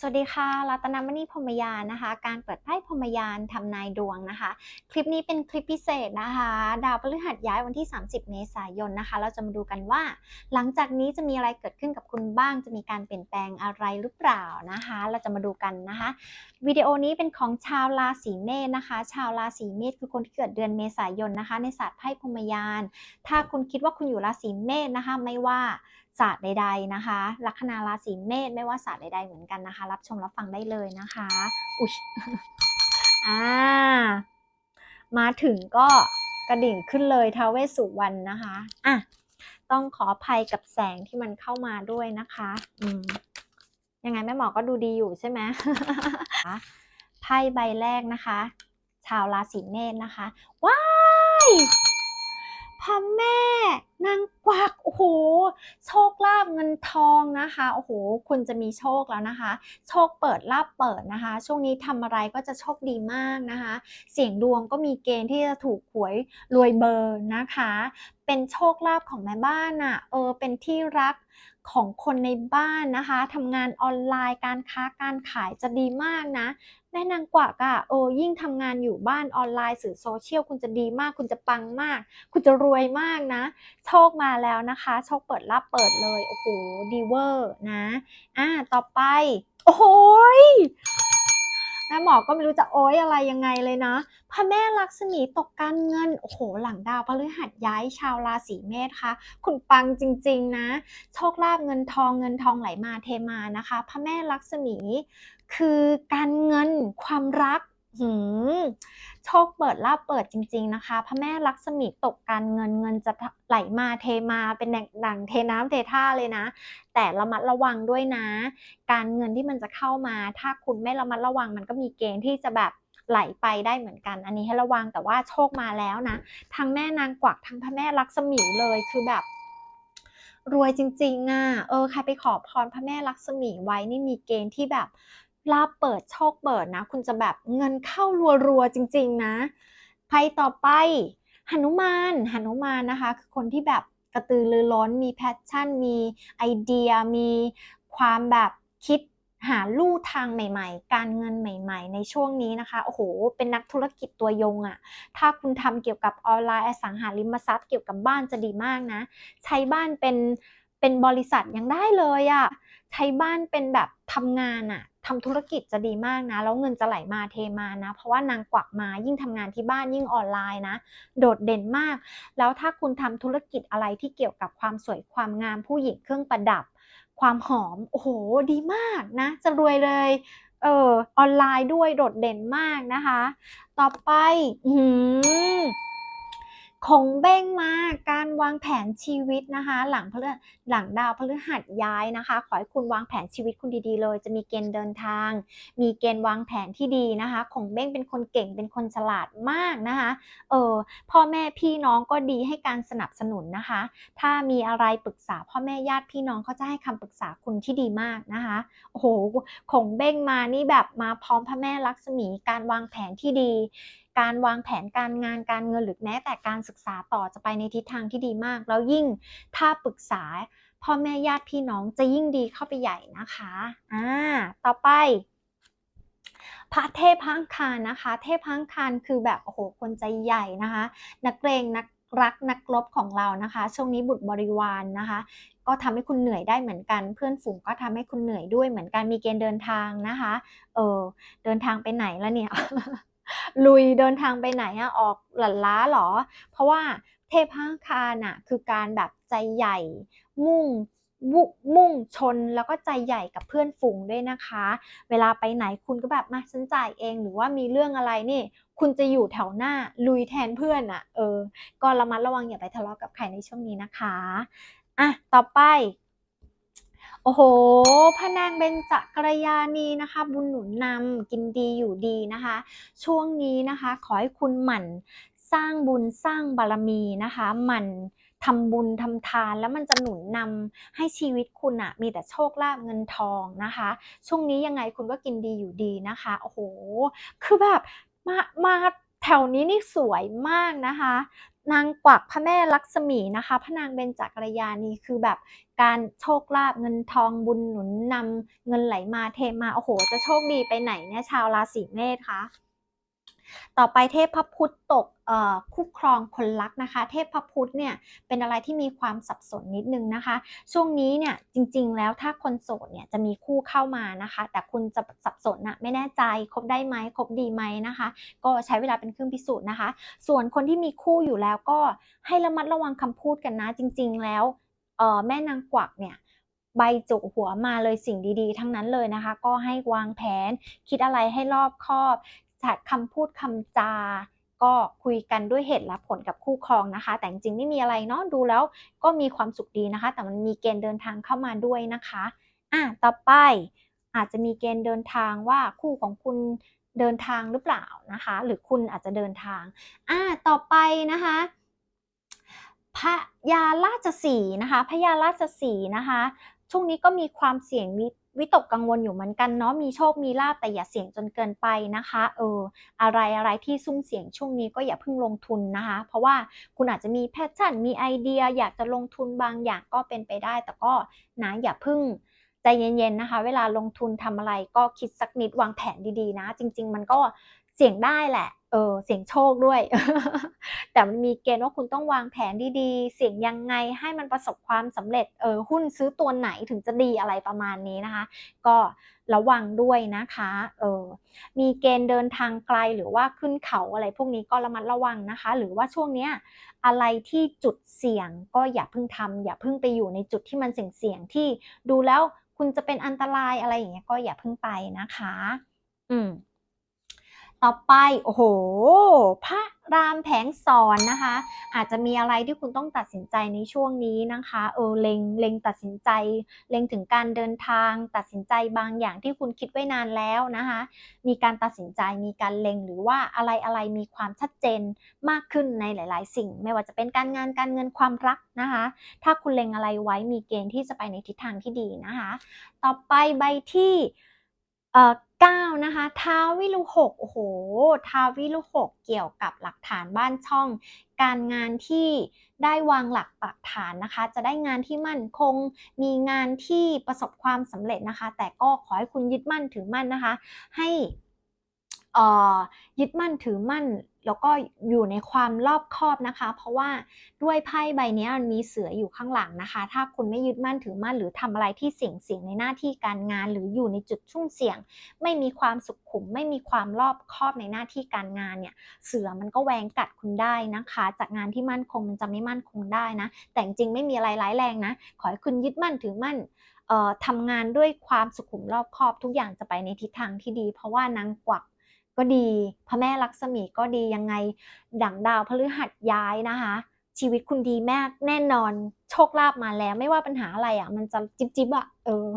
สวัสดีค่ะรัตนมณีพรมยานนะคะ การเปิดไพ่พรมยานทำนายดวงนะคะ คลิปนี้เป็นคลิปพิเศษนะคะ ดาวพฤหัสย้ายวันที่ 30 เมษายนนะคะ เราจะมาดูกันว่า หลังจากนี้จะมีอะไรเกิดขึ้นกับคุณบ้าง จะมีการเปลี่ยนแปลงอะไรหรือเปล่านะคะ เราจะมาดูกันนะคะ วิดีโอนี้เป็นของชาวราศีเมษนะคะ ชาวราศีเมษคือคนที่เกิดเดือนเมษายนนะคะ ในศาสตร์ไพ่พรมยาน ถ้าคุณคิดว่าคุณอยู่ราศีเมษนะคะ ไม่ว่า ศาสตร์ใด ๆนะคะ ลัคนาราศีเมษไม่ว่าศาสตร์ใดๆเหมือนกันนะคะ รับชมรับฟังได้เลยนะคะ อุ๊ยอ่ามาถึงก็กระดิ่งขึ้นเลยทาวเวสุวรรณนะคะอะต้องขออภัยกับแสงที่มันเข้ามาด้วยนะคะ อืมยังไงแม่หมอก็ดูดีอยู่ใช่ไหมไพ่ใบแรกนะคะ ชาวราศีเมษนะคะ ว้ายพ่อแม่นางกวัก อ้โห โชคลาภเงินทองนะคะ โอ้โห คุณจะมีโชคแล้วนะคะ โชคเปิดลาบเปิดนะคะ ช่วงนี้ทำอะไรก็จะโชคดีมากนะคะ เสียงดวงก็มีเกณฑ์ที่จะถูกหวยรวยเบอร์นะคะ เป็นโชคลาภของแม่บ้านอะ่ะ เออ เป็นที่รักของคนในบ้านนะคะทำงานออนไลน์การค้าการขายจะดีมากนะแม่นางกวักอะ่ะเออยิ่งทำงานอยู่บ้านออนไลน์สื่อโซเชียลคุณจะดีมาก คุณจะปังมาก คุณจะรวยมากนะ โชคมาแล้วนะคะโชคเปิดรับเปิดเลย โอ้โห ดีเวอร์นะ อ่า ต่อไป โอ้ยแม่หมอก็ไม่รู้จะโอ้ยอะไรยังไงเลยนะ พระแม่ลักษมีตกการเงิน โอ้โห หลังดาวพฤหัสย้ายชาวราศีเมษค่ะคุณปังจริง ๆ นะ โชคลาภเงินทองเงินทองไหลมาเทมานะคะ พระแม่ลักษมีคือการเงินความรัก หืมโชคเปิดลาบเปิดจริง ๆนะคะ พระแม่ลักษมีตกการเงินเงินจะไหลมาเทมาเป็นดังเทน้ำเทท่าเลยนะ แต่ระมัดระวังด้วยนะ การเงินที่มันจะเข้ามา ถ้าคุณไม่ระมัดระวังมันก็มีเกณฑ์ที่จะแบบไหลไปได้เหมือนกัน อันนี้ให้ระวังแต่ว่าโชคมาแล้วนะทั้งแม่นางกวักทั้งพระแม่ลักษมีเลยคือแบบรวยจริงๆอะ เออ ใครไปขอพรพระแม่ลักษมีไว้นี่มีเกณฑ์ที่แบบ ลาบเปิดโชคเปิดนะ คุณจะแบบเงินเข้ารัวๆจริง ๆ นะไพ่ต่อไปหนุมานหนุมานนะคะ คือคนที่แบบกระตือรือร้นมีแพชชั่น มีไอเดีย มีความแบบคิดหาลู่ทางใหม่ๆ การเงินใหม่ๆ ในช่วงนี้นะคะ โอ้โห เป็นนักธุรกิจตัวยงอะ่ะ ถ้าคุณทำเกี่ยวกับออนไลน์อสังหาริมทรัพย์เกี่ยวกับบ้านจะดีมากนะ ใช้บ้านเป็นเป็นบริษัทยังได้เลยอะ่ะ ใช้บ้านเป็นแบบทำงานอะ่ะ ทำธุรกิจจะดีมากนะ แล้วเงินจะไหลมาเทมานะ เพราะว่านางกวักมายิ่งทำงานที่บ้านยิ่งออนไลน์นะ โดดเด่นมาก แล้วถ้าคุณทำธุรกิจอะไรที่เกี่ยวกับความสวยความงามผู้หญิงเครื่องประดับ ความหอม โอ้โห ดีมากนะ จะรวยเลยเออออนไลน์ด้วยโดดเด่นมากนะคะ ต่อไป อืม คงเบ้งมาการวางแผนชีวิตนะคะ หลังพฤหลังดาวพฤหัสย้ายนะคะ ขอให้คุณวางแผนชีวิตคุณดีๆเลย จะมีเกณฑ์เดินทาง มีเกณฑ์วางแผนที่ดีนะคะคงเบ้งเป็นคนเก่งเป็นคนฉลาดมากนะคะเออพ่อแม่พี่น้องก็ดีให้การสนับสนุนนะคะ ถ้ามีอะไรปรึกษาพ่อแม่ญาติพี่น้องเขาจะให้คำปรึกษาคุณที่ดีมากนะคะโอ้โหคงเบ้งมานี่แบบมาพร้อมพระแม่ลักษมีการวางแผนที่ดี การวางแผนการงานการเงินหรือแม้แต่การศึกษาต่อจะไปในทิศทางที่ดีมาก แล้วยิ่งถ้าปรึกษาพ่อแม่ญาติพี่น้องจะยิ่งดีเข้าไปใหญ่นะคะอ่าต่อไปพระเทพพังคารนะคะ เทพพังคารคือแบบโอ้โหคนใจใหญ่นะคะ นักเรงนักรักนักรบของเรานะคะ ช่วงนี้บุตรบริวารนนะคะ ก็ทำให้คุณเหนื่อยได้เหมือนกัน เพื่อนฝูงก็ทำให้คุณเหนื่อยด้วยเหมือนกันมีเกณฑ์เดินทางนะคะ เออเดินทางไปไหนแล้วเนี่ย ลุยเดินทางไปไหนอะออกหลันล้าหรอ เพราะว่าเทพห้างคารน่ะคือการแบบใจใหญ่ มุ่งมุ่งชนแล้วก็ใจใหญ่กับเพื่อนฝูงด้วยนะคะ เวลาไปไหนคุณก็แบบมาฉันจ่ายเองหรือว่ามีเรื่องอะไรนี่ คุณจะอยู่แถวหน้าลุยแทนเพื่อนอะเออ ก็ระมัดระวังอย่าไปทะเลาะกับใครในช่วงนี้นะคะ อะ ต่อไป โอ้โหพระนางเบญจกัลยาณีนะคะ บุญหนุนนำกินดีอยู่ดีนะคะ ช่วงนี้นะคะ ขอให้คุณหมั่นสร้างบุญสร้างบารมีนะคะ หมั่นทำบุญทำทานแล้วมันจะหนุนนำให้ชีวิตคุณอะมีแต่โชคลาภเงินทองนะคะ ช่วงนี้ยังไงคุณก็กินดีอยู่ดีนะคะ โอ้โห คือแบบมามา ถถวนี้นี่สวยมากนะคะ นางกวักพระแม่ลักษมีนะคะ พระนางเบญจกรยานีคือแบบการโชคลาภเงินทองบุญหนุนนำเงินไหลมาเทมาโอ้โห จะโชคดีไปไหนเนี่ยชาวราศีเมษคะ ต่อไปเทพพระพุทธตกคู่ครองคนรักนะคะ เทพพระพุทธเนี่ยเป็นอะไรที่มีความสับสนนิดนึงนะคะ ช่วงนี้เนี่ยจริงๆ แล้วถ้าคนโสดเนี่ยจะมีคู่เข้ามานะคะ แต่คุณจะสับสนนะไม่แน่ใจคบได้ไหมคบดีไหมนะคะ ก็ใช้เวลาเป็นเครื่องพิสูจน์นะคะ ส่วนคนที่มีคู่อยู่แล้วก็ให้ระมัดระวังคำพูดกันนะ จริง ๆ แล้วแม่นางกวักเนี่ยใบจุกหัวมาเลยสิ่งดีๆ ทั้งนั้นเลยนะคะ ก็ให้วางแผนคิดอะไรให้รอบคอบ จัดคำพูดคำจา ก็คุยกันด้วยเหตุและผลกับคู่ครองนะคะ แต่จริงๆไม่มีอะไรเนาะดูแล้วก็มีความสุขดีนะคะ แต่มันมีเกณฑ์เดินทางเข้ามาด้วยนะคะอะต่อไปอาจจะมีเกณฑ์เดินทางว่าคู่ของคุณเดินทางหรือเปล่านะคะ หรือคุณอาจจะเดินทางอะต่อไปนะคะพระยาราชสีนะคะพระยาราชสีนะคะ ช่วงนี้ก็มีความเสี่ยง วิตกกังวลอยู่เหมือนกันเนาะมีโชคมีลาบแต่อย่าเสี่ยงจนเกินไปนะคะเอออะไรอะไรที่ซุ่มเสี่ยงช่วงนี้ก็อย่าเพิ่งลงทุนนะคะ เพราะว่าคุณอาจจะมีแพชชั่นมีไอเดีย อยากจะลงทุนบางอย่างก็เป็นไปได้ แต่ก็นะอย่าเพิ่งใจเย็นๆนะคะ เวลาลงทุนทำอะไรก็คิดสักนิดวางแผนดีๆนะ จริง ๆ มันก็ เสี่ยงได้แหละ เออ เสี่ยงโชคด้วย แต่มันมีเกณฑ์ว่าคุณต้องวางแผนดีๆ เสี่ยงยังไงให้มันประสบความสำเร็จ เออ หุ้นซื้อตัวไหนถึงจะดีอะไรประมาณนี้นะคะ ก็ระวังด้วยนะคะ เออ มีเกณฑ์เดินทางไกลหรือว่าขึ้นเขาอะไรพวกนี้ก็ระมัดระวังนะคะ หรือว่าช่วงเนี้ยอะไรที่จุดเสี่ยงก็อย่าเพิ่งทำอย่าเพิ่งไปอยู่ในจุดที่มันเสี่ยงๆที่ดูแล้วคุณจะเป็นอันตรายอะไรอย่างเงี้ยก็อย่าเพิ่งไปนะคะ อืม ต่อไปโอ้โห พระรามแผงสอนนะคะ อาจจะมีอะไรที่คุณต้องตัดสินใจในช่วงนี้นะคะเออเลงเลงตัดสินใจเลงถึงการเดินทาง ตัดสินใจบางอย่างที่คุณคิดไว้นานแล้วนะคะ มีการตัดสินใจมีการเลงหรือว่าอะไรอะไรมีความชัดเจนมากขึ้นในหลาย ๆ สิ่ง ไม่ว่าจะเป็นการงานการเงินความรักนะคะ ถ้าคุณเลงอะไรไว้มีเกณฑ์ที่จะไปในทิศทางที่ดีนะคะ ต่อไปใบที่เอ่อ 9 นะคะท้าววิรุหกโอ้โหท้าววิรุหกเกี่ยวกับหลักฐานบ้านช่อง การงานที่ได้วางหลักปักฐานนะคะ จะได้งานที่มั่นคง มีงานที่ประสบความสำเร็จนะคะ แต่ก็ขอให้คุณยึดมั่นถือมั่นนะคะ ให้ ยึดมั่นถือมั่น แล้วก็อยู่ในความรอบคอบนะคะ เพราะว่าด้วยไพ่ใบนี้มันมีเสืออยู่ข้างหลังนะคะ ถ้าคุณไม่ยึดมั่นถือมั่น หรือทำอะไรที่เสี่ยงเสี่ยงในหน้าที่การงาน หรืออยู่ในจุดชุ่มเสี่ยง ไม่มีความสุขขุม ไม่มีความรอบคอบในหน้าที่การงานเนี่ยเสือมันก็แหวงกัดคุณได้นะคะ จากงานที่มั่นคงมันจะไม่มั่นคงได้นะ แต่จริงไม่มีอะไรร้ายแรงนะ ขอให้คุณยึดมั่นถือมั่นทำงานด้วยความสุขุมรอบคอบทุกอย่างจะไปในทิศทางที่ดี เพราะว่านางกวัก ก็ดี พระแม่ลักษมีก็ดียังไงดั่งดาวพฤหัสย้ายนะคะ ชีวิตคุณดีมากแน่นอนโชคลาภมาแล้ว ไม่ว่าปัญหาอะไรอะ มันจะจิบจิบอะเออ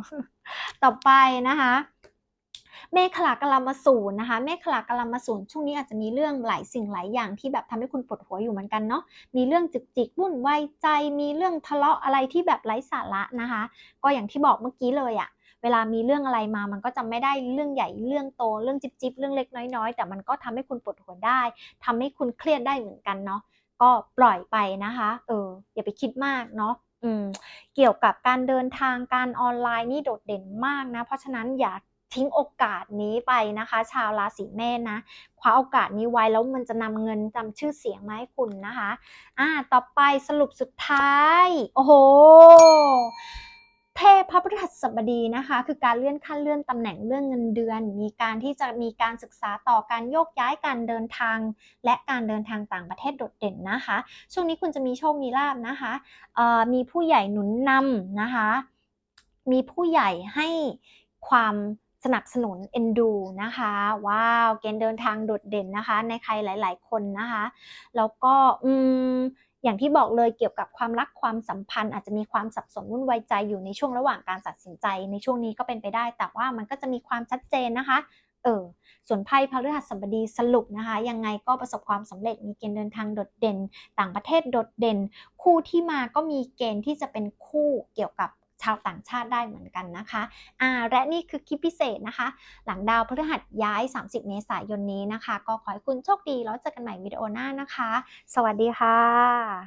ต่อไปนะคะเมฆขลากลามาสูนนะคะเมฆขลากลามาสูนช่วงนี้อาจจะมีเรื่องหลายสิ่งหลายอย่างที่แบบทำให้คุณปวดหัวอยู่เหมือนกันเนาะมีเรื่องจิกจิกวุ่นวายใจ มีเรื่องทะเลาะอะไรที่แบบไร้สาระนะคะ ก็อย่างที่บอกเมื่อกี้เลยอะ เวลามีเรื่องอะไรมา มันก็จะไม่ได้เรื่องใหญ่เรื่องโตเรื่องจิบจิบเรื่องเล็กน้อยๆ แต่มันก็ทำให้คุณปวดหัวได้ทำให้คุณเครียดได้เหมือนกันเนาะก็ปล่อยไปนะคะ เออ อย่าไปคิดมากเนาะอืมเกี่ยวกับการเดินทางการออนไลน์นี่โดดเด่นมากนะ เพราะฉะนั้นอย่าทิ้งโอกาสนี้ไปนะคะ ชาวราศีเมษนะคว้าโอกาสนี้ไว้แล้วมันจะนำเงินจำชื่อเสียงมาให้คุณนะคะ อ่า ต่อไปสรุปสุดท้าย โอ้โห เทพพระพฤหัสบดีนะคะ คือการเลื่อนขั้นเลื่อนตำแหน่งเรื่องเงินเดือน มีการที่จะมีการศึกษาต่อการโยกย้ายการเดินทาง และการเดินทางต่างประเทศโดดเด่นนะคะ ช่วงนี้คุณจะมีโชคมีลาบนะคะมีผู้ใหญ่หนุนนำนะคะ มีผู้ใหญ่ให้ความสนับสนุนเอ็นดูนะคะ ว้าว เกณฑ์เดินทางโดดเด่นนะคะ ในใครหลาย ๆ คนนะคะ แล้วก็อืม อย่างที่บอกเลยเกี่ยวกับความรักความสัมพันธ์ อาจจะมีความสับสนวุ่นวายใจอยู่ในช่วงระหว่างการตัดสินใจ ในช่วงนี้ก็เป็นไปได้ แต่ว่ามันก็จะมีความชัดเจนนะคะเออส่วนไพ่พฤหัสบดีสรุปนะคะ ยังไงก็ประสบความสำเร็จมีเกณฑ์เดินทางโดดเด่น ต่างประเทศโดดเด่น คู่ที่มาก็มีเกณฑ์ที่จะเป็นคู่เกี่ยวกับ ชาวต่างชาติได้เหมือนกันนะคะอ่าและนี่คือคลิปพิเศษนะคะ หลังดาวพฤหัสย้าย 30 เมษายนนี้นะคะ ก็ขอให้คุณโชคดีแล้วเจอกันใหม่วิดีโอหน้านะคะ สวัสดีค่ะ